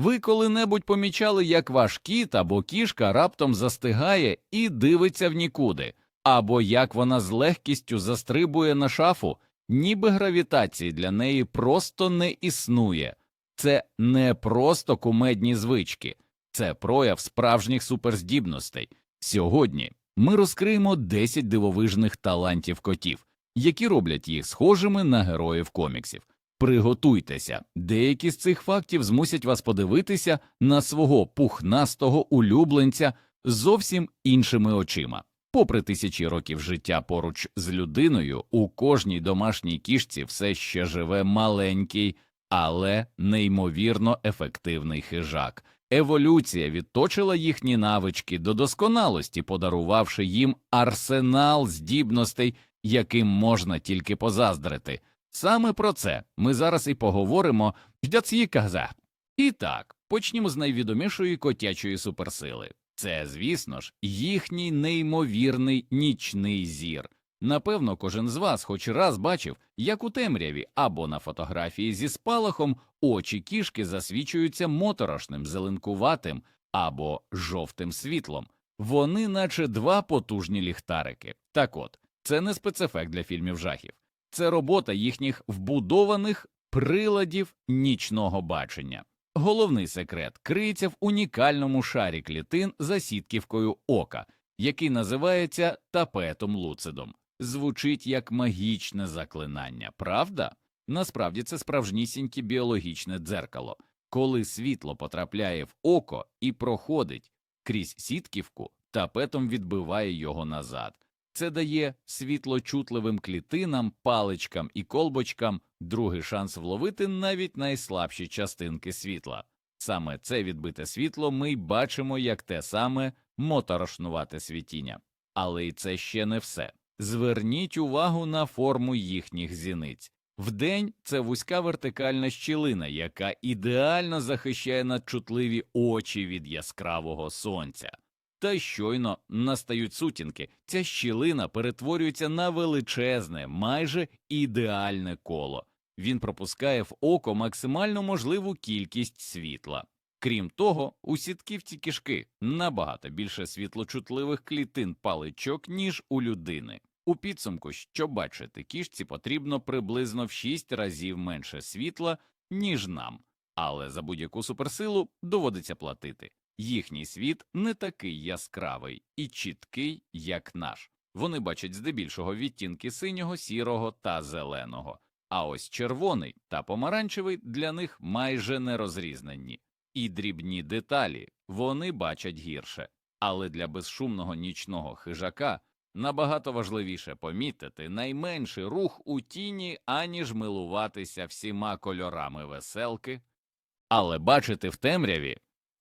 Ви коли-небудь помічали, як ваш кіт або кішка раптом застигає і дивиться в нікуди, або як вона з легкістю застрибує на шафу, ніби гравітації для неї просто не існує. Це не просто кумедні звички, це прояв справжніх суперздібностей. Сьогодні ми розкриємо 10 дивовижних талантів котів, які роблять їх схожими на героїв коміксів. Приготуйтеся, деякі з цих фактів змусять вас подивитися на свого пухнастого улюбленця зовсім іншими очима. Попри тисячі років життя поруч з людиною, у кожній домашній кішці все ще живе маленький, але неймовірно ефективний хижак. Еволюція відточила їхні навички до досконалості, подарувавши їм арсенал здібностей, яким можна тільки позаздрити. Саме про це ми зараз і поговоримо каза. І так, почнімо з найвідомішої котячої суперсили. Це, звісно ж, їхній неймовірний нічний зір. Напевно, кожен з вас хоч раз бачив, як у темряві або на фотографії зі спалахом очі кішки засвічуються моторошним, зеленкуватим або жовтим світлом. Вони, наче два потужні ліхтарики. Так от, це не спецефект для фільмів жахів, це робота їхніх вбудованих приладів нічного бачення. Головний секрет криється в унікальному шарі клітин за сітківкою ока, який називається тапетом луцидом. Звучить як магічне заклинання, правда? Насправді це справжнісіньке біологічне дзеркало. Коли світло потрапляє в око і проходить крізь сітківку, тапетом відбиває його назад. Це дає світлочутливим клітинам, паличкам і колбочкам другий шанс вловити навіть найслабші частинки світла. Саме це відбите світло ми й бачимо як те саме моторошнувате світіння. Але й це ще не все. Зверніть увагу на форму їхніх зіниць. Вдень це вузька вертикальна щілина, яка ідеально захищає надчутливі очі від яскравого сонця. Та щойно настають сутінки, ця щілина перетворюється на величезне, майже ідеальне коло. Він пропускає в око максимально можливу кількість світла. Крім того, у сітківці кишки набагато більше світлочутливих клітин паличок, ніж у людини. У підсумку, щоб бачити кішці, потрібно приблизно в 6 разів менше світла, ніж нам, але за будь-яку суперсилу доводиться платити. Їхній світ не такий яскравий і чіткий, як наш. Вони бачать здебільшого відтінки синього, сірого та зеленого, а ось червоний та помаранчевий для них майже нерозрізненні. І дрібні деталі вони бачать гірше, але для безшумного нічного хижака набагато важливіше помітити найменший рух у тіні, аніж милуватися всіма кольорами веселки, але бачити в темряві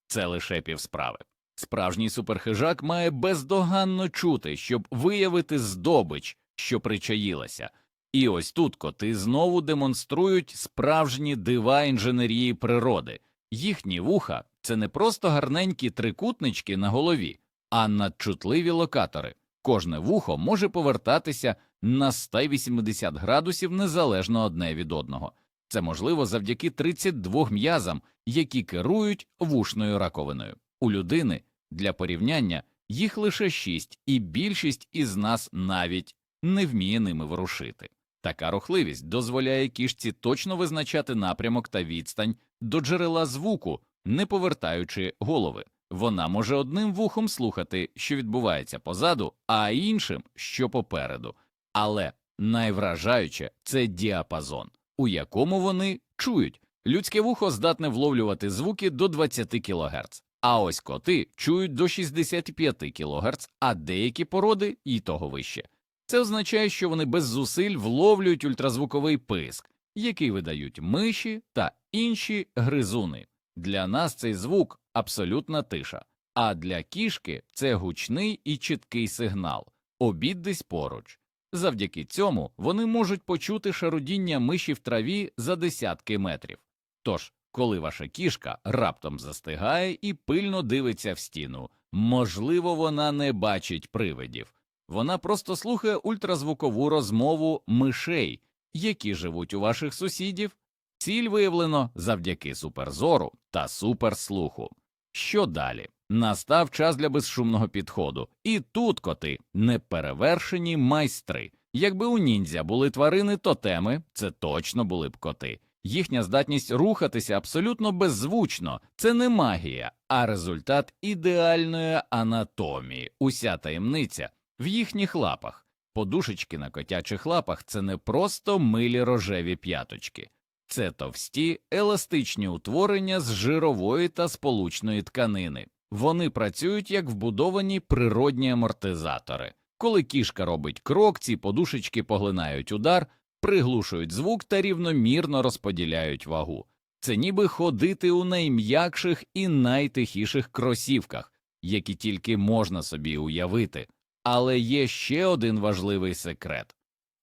це лише півсправи. Справжній суперхижак має бездоганно чути, щоб виявити здобич, що причаїлася. І ось тут коти знову демонструють справжні дива інженерії природи. Їхні вуха це не просто гарненькі трикутнички на голові, а надчутливі локатори. Кожне вухо може повертатися на 180 градусів незалежно одне від одного. Це можливо завдяки 32 м'язам, які керують вушною раковиною. У людини для порівняння їх лише 6, і більшість із нас навіть не вміє ними ворушити. Така рухливість дозволяє кішці точно визначати напрямок та відстань до джерела звуку, не повертаючи голови. Вона може одним вухом слухати, що відбувається позаду, а іншим, що попереду. Але найвражаюче це діапазон, у якому вони чують. Людське вухо здатне вловлювати звуки до 20 кГц, а ось коти чують до 65 кГц, а деякі породи і того вище. Це означає, що вони без зусиль вловлюють ультразвуковий писк, який видають миші та інші гризуни. Для нас цей звук абсолютна тиша, а для кішки це гучний і чіткий сигнал обід десь поруч. Завдяки цьому вони можуть почути шарудіння миші в траві за десятки метрів. Тож, коли ваша кішка раптом застигає і пильно дивиться в стіну, можливо, вона не бачить привидів, вона просто слухає ультразвукову розмову мишей, які живуть у ваших сусідів. Ціль виявлено завдяки суперзору та суперслуху. Що далі? Настав час для безшумного підходу, і тут коти неперевершені майстри. Якби у ніндзя були тварини тотеми, це точно були б коти. Їхня здатність рухатися абсолютно беззвучно це не магія, а результат ідеальної анатомії. Уся таємниця в їхніх лапах. Подушечки на котячих лапах це не просто милі рожеві п'яточки, це товсті еластичні утворення з жирової та сполучної тканини. Вони працюють як вбудовані природні амортизатори. Коли кішка робить крок, ці подушечки поглинають удар, приглушують звук та рівномірно розподіляють вагу. Це ніби ходити у найм'якших і найтихіших кросівках, які тільки можна собі уявити. Але є ще один важливий секрет.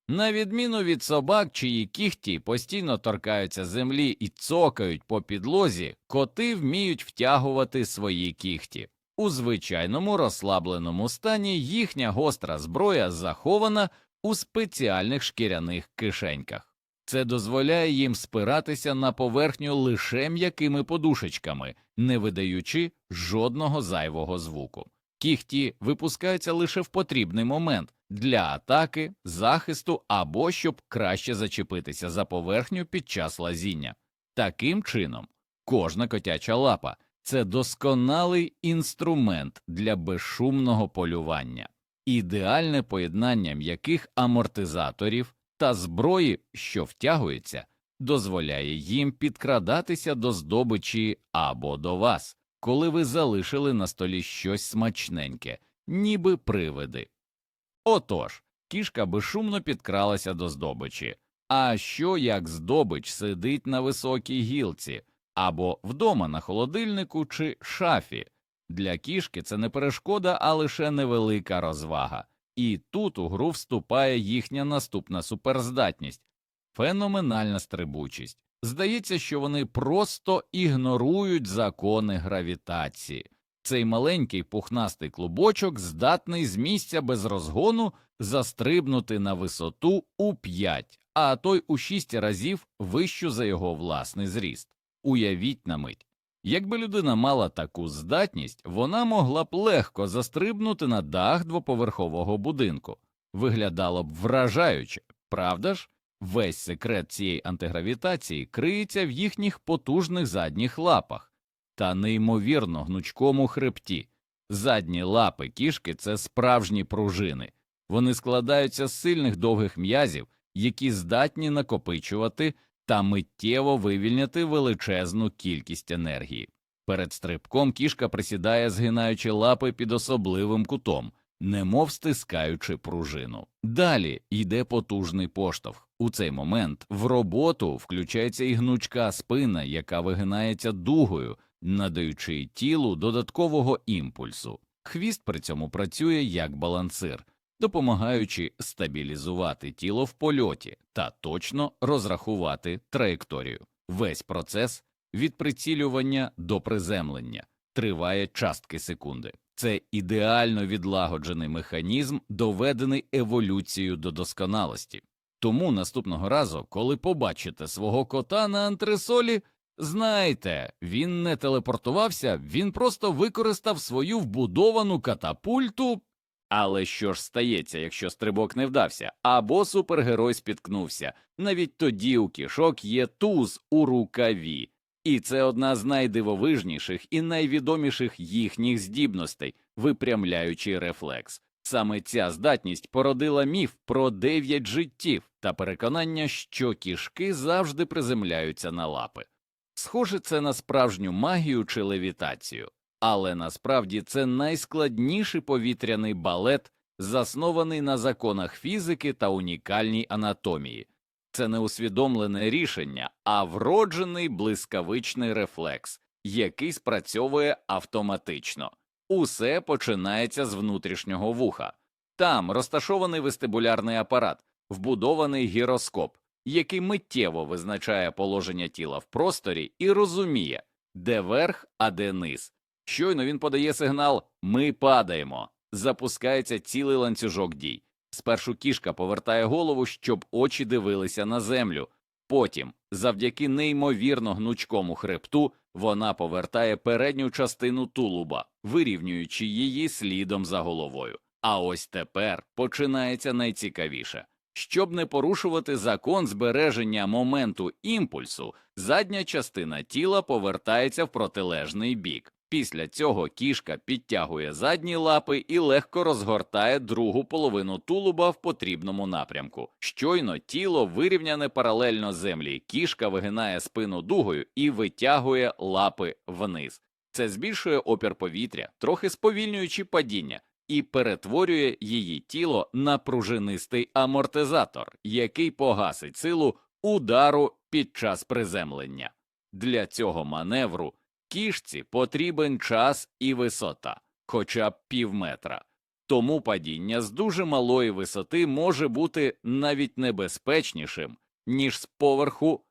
На відміну від собак, чиї кіхті постійно торкаються землі і цокають по підлозі, коти вміють втягувати свої кіхті. У звичайному розслабленому стані їхня гостра зброя захована у спеціальних шкіряних кишеньках. Це дозволяє їм спиратися на поверхню лише м'якими подушечками, не видаючи жодного зайвого звуку. Кіхті випускаються лише в потрібний момент для атаки, захисту або щоб краще зачепитися за поверхню під час лазіння. Таким чином, кожна котяча лапа це досконалий інструмент для безшумного полювання, ідеальне поєднання м'яких амортизаторів та зброї, що втягується, дозволяє їм підкрадатися до здобичі або до вас, коли ви залишили на столі щось смачненьке, ніби привиди. Отож, кішка безшумно підкралася до здобичі. А що як здобич сидить на високій гілці або вдома на холодильнику чи шафі? Для кішки це не перешкода, а лише невелика розвага. І тут у гру вступає їхня наступна суперздатність феноменальна стрибучість. Здається, що вони просто ігнорують закони гравітації. Цей маленький пухнастий клубочок здатний з місця без розгону застрибнути на висоту у 5, а той у 6 разів вищу за його власний зріст. Уявіть на мить. Якби людина мала таку здатність, вона могла б легко застрибнути на дах двоповерхового будинку. Виглядало б вражаюче, правда ж? Весь секрет цієї антигравітації криється в їхніх потужних задніх лапах та неймовірно гнучкому хребті. Задні лапи кішки це справжні пружини. Вони складаються з сильних довгих м'язів, які здатні накопичувати та миттєво вивільняти величезну кількість енергії. Перед стрибком кішка присідає, згинаючи лапи під особливим кутом, немов стискаючи пружину. Далі йде потужний поштовх. У цей момент в роботу включається і гнучка спина, яка вигинається дугою, надаючи тілу додаткового імпульсу. Хвіст при цьому працює як балансир, допомагаючи стабілізувати тіло в польоті та точно розрахувати траєкторію. Весь процес від прицілювання до приземлення триває частки секунди. Це ідеально відлагоджений механізм, доведений еволюцією до досконалості. Тому наступного разу, коли побачите свого кота на антресолі, знайте, він не телепортувався, він просто використав свою вбудовану катапульту. Але що ж стається, якщо стрибок не вдався, або супергерой спіткнувся? Навіть тоді у кішок є туз у рукаві, і це одна з найдивовижніших і найвідоміших їхніх здібностей, випрямляючий рефлекс. Саме ця здатність породила міф про дев'ять життів та переконання, що кішки завжди приземляються на лапи. Схоже, це на справжню магію чи левітацію, але насправді це найскладніший повітряний балет, заснований на законах фізики та унікальній анатомії. Це не усвідомлене рішення, а вроджений блискавичний рефлекс, який спрацьовує автоматично. Усе починається з внутрішнього вуха. Там розташований вестибулярний апарат, вбудований гіроскоп, який миттєво визначає положення тіла в просторі і розуміє, де верх, а де низ. Щойно він подає сигнал Ми падаємо. Запускається цілий ланцюжок дій. Спершу кішка повертає голову, щоб очі дивилися на землю. Потім, завдяки неймовірно гнучкому хребту, вона повертає передню частину тулуба, вирівнюючи її слідом за головою. А ось тепер починається найцікавіше. Щоб не порушувати закон збереження моменту імпульсу, задня частина тіла повертається в протилежний бік. Після цього кішка підтягує задні лапи і легко розгортає другу половину тулуба в потрібному напрямку. Щойно тіло вирівняне паралельно землі, кішка вигинає спину дугою і витягує лапи вниз. Це збільшує опір повітря, трохи сповільнюючи падіння, і перетворює її тіло на пружинистий амортизатор, який погасить силу удару під час приземлення. Для цього маневру кішці потрібен час і висота, хоча б пів метра. Тому падіння з дуже малої висоти може бути навіть небезпечнішим, ніж з поверху.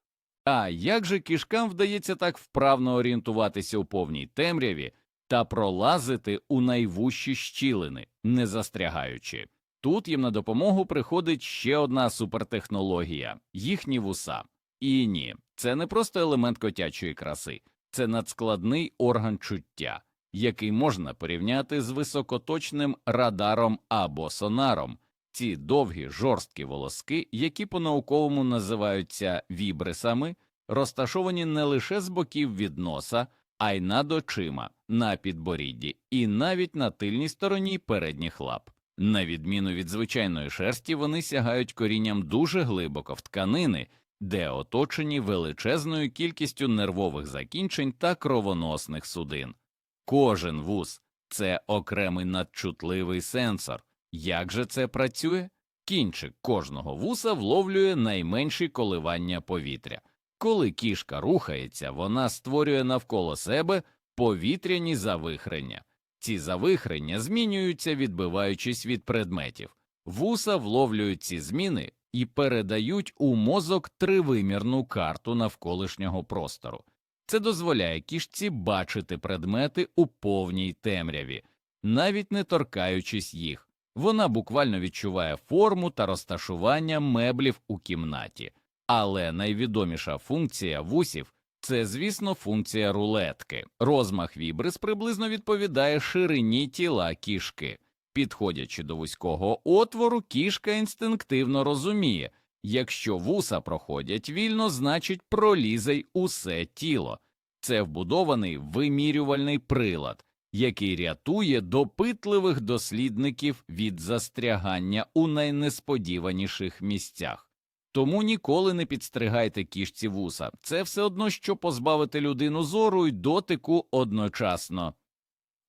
А як же кішкам вдається так вправно орієнтуватися у повній темряві та пролазити у найвужчі щілини, не застрягаючи? Тут їм на допомогу приходить ще одна супертехнологія їхні вуса. І ні, це не просто елемент котячої краси, це надскладний орган чуття, який можна порівняти з високоточним радаром або сонаром. Ці довгі жорсткі волоски, які по-науковому називаються вібрисами, розташовані не лише з боків від носа, а й над очима, на підборідді і навіть на тильній стороні передніх лап. На відміну від звичайної шерсті, вони сягають корінням дуже глибоко в тканини, де оточені величезною кількістю нервових закінчень та кровоносних судин. Кожен вуз це окремий надчутливий сенсор. Як же це працює? Кінчик кожного вуса вловлює найменші коливання повітря. Коли кішка рухається, вона створює навколо себе повітряні завихрення. Ці завихрення змінюються, відбиваючись від предметів. Вуса вловлюють ці зміни і передають у мозок тривимірну карту навколишнього простору. Це дозволяє кішці бачити предмети у повній темряві, навіть не торкаючись їх. Вона буквально відчуває форму та розташування меблів у кімнаті. Але найвідоміша функція вусів це, звісно, функція рулетки. Розмах вібрис приблизно відповідає ширині тіла кішки. Підходячи до вузького отвору, кішка інстинктивно розуміє, якщо вуса проходять вільно, значить пролізе усе тіло. Це вбудований вимірювальний прилад, який рятує допитливих дослідників від застрягання у найнесподіваніших місцях. Тому ніколи не підстригайте кішці вуса, це все одно, що позбавити людину зору й дотику одночасно.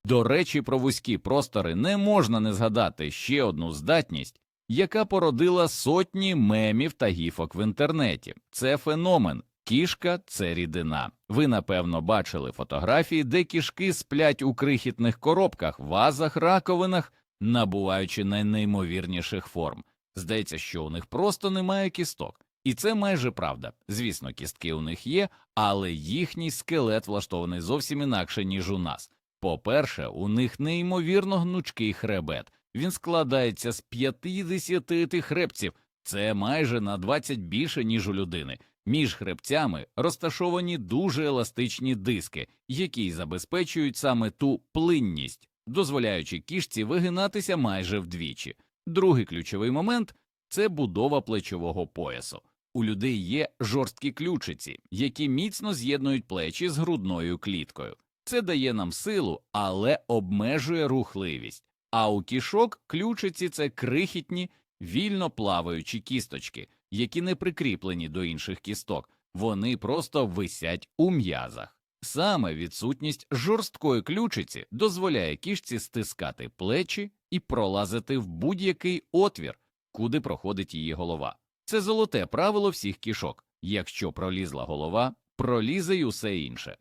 До речі, про вузькі простори не можна не згадати ще одну здатність, яка породила сотні мемів та гіфок в інтернеті. Це феномен. Кішка це рідина. Ви напевно бачили фотографії, де кішки сплять у крихітних коробках, вазах, раковинах, набуваючи найнеймовірніших форм. Здається, що у них просто немає кісток. І це майже правда. Звісно, кістки у них є, але їхній скелет влаштований зовсім інакше, ніж у нас. По-перше, у них неймовірно гнучкий хребет. Він складається з 50 хребців, це майже на 20 більше, ніж у людини. Між хребцями розташовані дуже еластичні диски, які забезпечують саме ту плинність, дозволяючи кішці вигинатися майже вдвічі. Другий ключовий момент це будова плечового поясу. У людей є жорсткі ключиці, які міцно з'єднують плечі з грудною кліткою. Це дає нам силу, але обмежує рухливість. А у кішок ключиці це крихітні, вільно плаваючі кісточки, які не прикріплені до інших кісток, вони просто висять у м'язах. Саме відсутність жорсткої ключиці дозволяє кішці стискати плечі і пролазити в будь-який отвір, куди проходить її голова. Це золоте правило всіх кішок. Якщо пролізла голова, пролізе й усе інше.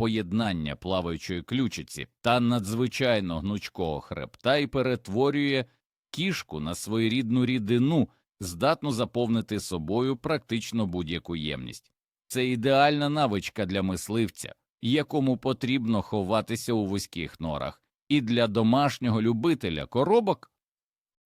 Поєднання плаваючої ключиці та надзвичайно гнучкого хребта і перетворює кішку на своєрідну рідину, здатну заповнити собою практично будь-яку ємність. Це ідеальна навичка для мисливця, якому потрібно ховатися у вузьких норах, і для домашнього любителя коробок.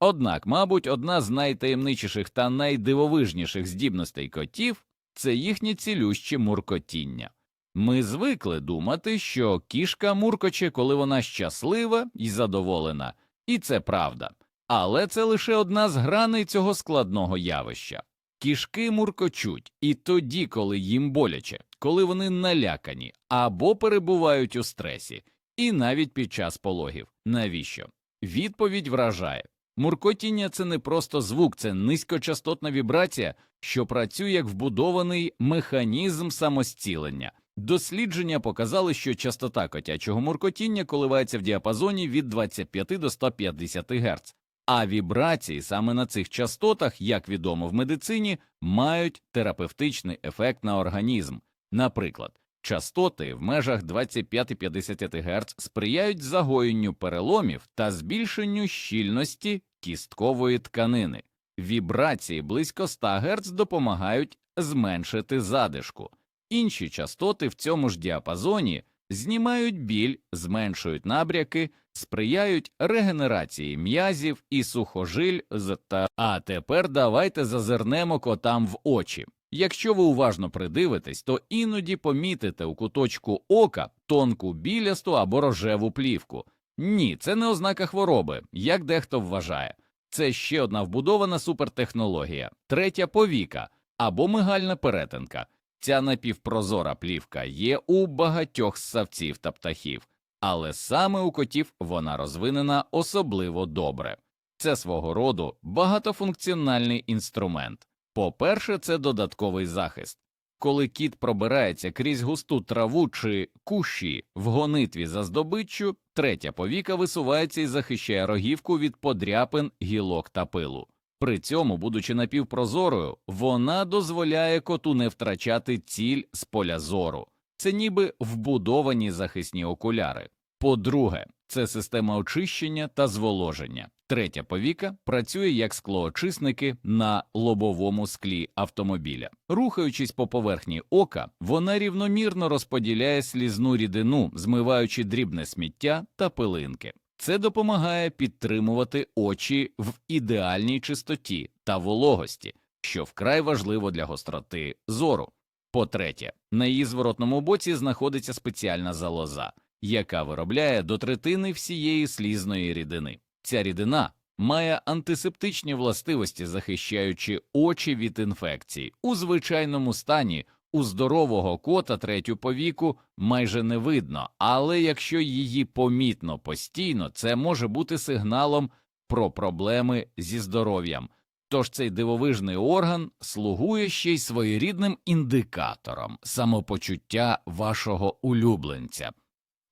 Однак, мабуть, одна з найтаємничіших та найдивовижніших здібностей котів це їхнє цілюще муркотіння. Ми звикли думати, що кішка муркоче, коли вона щаслива і задоволена, і це правда. Але це лише одна з граней цього складного явища. Кішки муркочуть і тоді, коли їм боляче, коли вони налякані або перебувають у стресі, і навіть під час пологів. Навіщо? Відповідь вражає. Муркотіння це не просто звук, це низькочастотна вібрація, що працює як вбудований механізм самостілення. Дослідження показали, що частота котячого муркотіння коливається в діапазоні від 25 до 150 Гц, а вібрації саме на цих частотах, як відомо в медицині, мають терапевтичний ефект на організм. Наприклад, частоти в межах 25-50 Гц сприяють загоєнню переломів та збільшенню щільності кісткової тканини. Вібрації близько 100 Гц допомагають зменшити задишку. Інші частоти в цьому ж діапазоні знімають біль, зменшують набряки, сприяють регенерації м'язів і сухожиль та. А тепер давайте зазирнемо котам в очі. Якщо ви уважно придивитесь, то іноді помітите у куточку ока тонку білясту або рожеву плівку. Ні, це не ознака хвороби, як дехто вважає. Це ще одна вбудована супертехнологія, третя повіка або мигальна перетинка. Ця напівпрозора плівка є у багатьох ссавців та птахів, але саме у котів вона розвинена особливо добре. Це свого роду багатофункціональний інструмент. По-перше, це додатковий захист. Коли кіт пробирається крізь густу траву чи кущі в гонитві за здобиччю, третя повіка висувається і захищає рогівку від подряпин, гілок та пилу. При цьому, будучи напівпрозорою, вона дозволяє коту не втрачати ціль з поля зору. Це ніби вбудовані захисні окуляри. По-друге, це система очищення та зволоження. Третя повіка працює як склоочисники на лобовому склі автомобіля. Рухаючись по поверхні ока, вона рівномірно розподіляє слізну рідину, змиваючи дрібне сміття та пилинки. Це допомагає підтримувати очі в ідеальній чистоті та вологості, що вкрай важливо для гостроти зору. По-третє, на її зворотному боці знаходиться спеціальна залоза, яка виробляє до третини всієї слізної рідини. Ця рідина має антисептичні властивості, захищаючи очі від інфекцій. У звичайному стані у здорового кота третю повіку майже не видно, але якщо її помітно постійно, це може бути сигналом про проблеми зі здоров'ям. Тож цей дивовижний орган слугує ще й своєрідним індикатором самопочуття вашого улюбленця.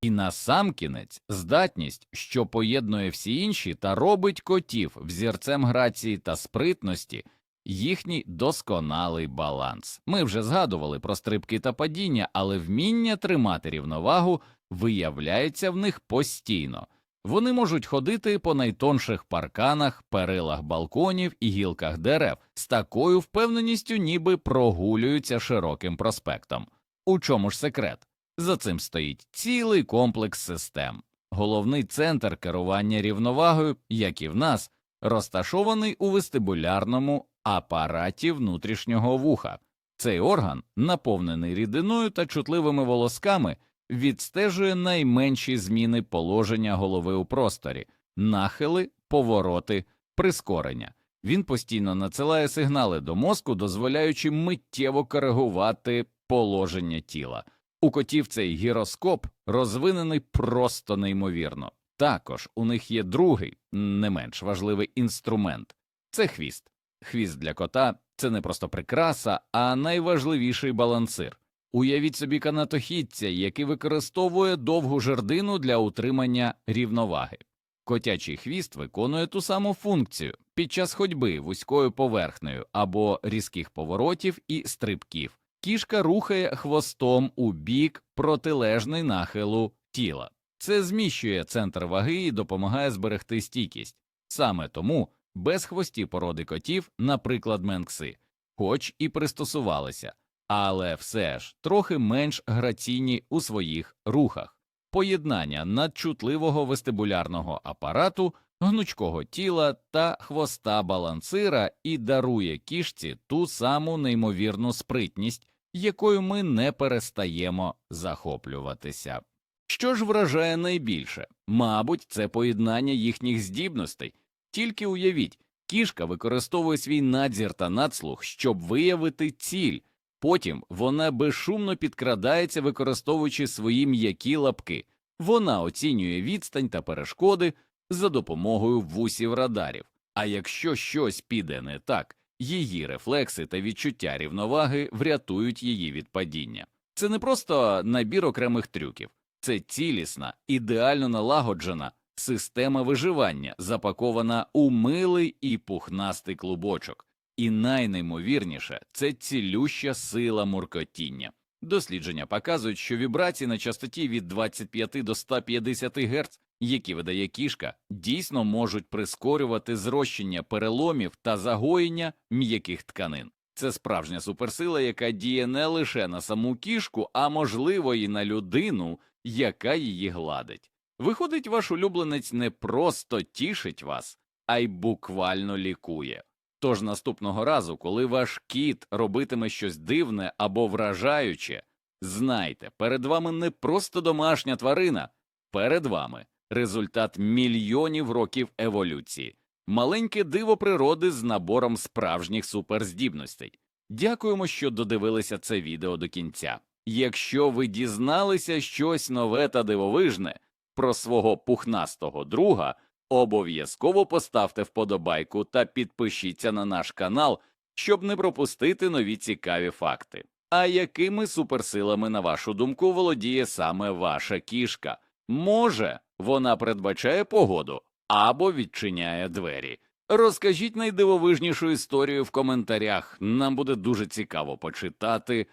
І насамкінець здатність, що поєднує всі інші та робить котів взірцем грації та спритності, їхній досконалий баланс. Ми вже згадували про стрибки та падіння, але вміння тримати рівновагу виявляється в них постійно. Вони можуть ходити по найтонших парканах, перилах балконів і гілках дерев з такою впевненістю, ніби прогулюються широким проспектом. У чому ж секрет? За цим стоїть цілий комплекс систем. Головний центр керування рівновагою, як і в нас, розташований у вестибулярному апараті внутрішнього вуха. Цей орган, наповнений рідиною та чутливими волосками, відстежує найменші зміни положення голови у просторі, нахили, повороти, прискорення. Він постійно надсилає сигнали до мозку, дозволяючи миттєво коригувати положення тіла. У котів цей гіроскоп розвинений просто неймовірно. Також у них є другий, не менш важливий інструмент це хвіст. Хвіст для кота це не просто прикраса, а найважливіший балансир. Уявіть собі канатохідця, який використовує довгу жердину для утримання рівноваги. Котячий хвіст виконує ту саму функцію під час ходьби вузькою поверхнею або різких поворотів і стрибків. Кішка рухає хвостом у бік протилежний нахилу тіла. Це зміщує центр ваги і допомагає зберегти стійкість. Саме тому без хвості породи котів, наприклад, менкси, хоч і пристосувалися, але все ж трохи менш граційні у своїх рухах. поєднання надчутливого вестибулярного апарату, гнучкого тіла та хвоста балансира і дарує кішці ту саму неймовірну спритність, якою ми не перестаємо захоплюватися. Що ж вражає найбільше? Мабуть, це поєднання їхніх здібностей. Тільки уявіть, кішка використовує свій надзір та надслух, щоб виявити ціль. Потім вона безшумно підкрадається, використовуючи свої м'які лапки. Вона оцінює відстань та перешкоди за допомогою вусів радарів. А якщо щось піде не так, її рефлекси та відчуття рівноваги врятують її від падіння. Це не просто набір окремих трюків, це цілісна, ідеально налагоджена система виживання, запакована у милий і пухнастий клубочок. І найнеймовірніше це цілюща сила муркотіння. Дослідження показують, що вібрації на частоті від 25 до 150 Гц, які видає кішка, дійсно можуть прискорювати зрощення переломів та загоєння м'яких тканин. Це справжня суперсила, яка діє не лише на саму кішку, а можливо і на людину, яка її гладить. Виходить, ваш улюбленець не просто тішить вас, а й буквально лікує. Тож наступного разу, коли ваш кіт робитиме щось дивне або вражаюче, знайте, перед вами не просто домашня тварина, перед вами результат мільйонів років еволюції, маленьке диво природи з набором справжніх суперздібностей. Дякуємо, що додивилися це відео до кінця. Якщо ви дізналися щось нове та дивовижне про свого пухнастого друга, обов'язково поставте вподобайку та підпишіться на наш канал, щоб не пропустити нові цікаві факти. А якими суперсилами, на вашу думку, володіє саме ваша кішка? Може, вона передбачає погоду або відчиняє двері. Розкажіть найдивовижнішу історію в коментарях. Нам буде дуже цікаво почитати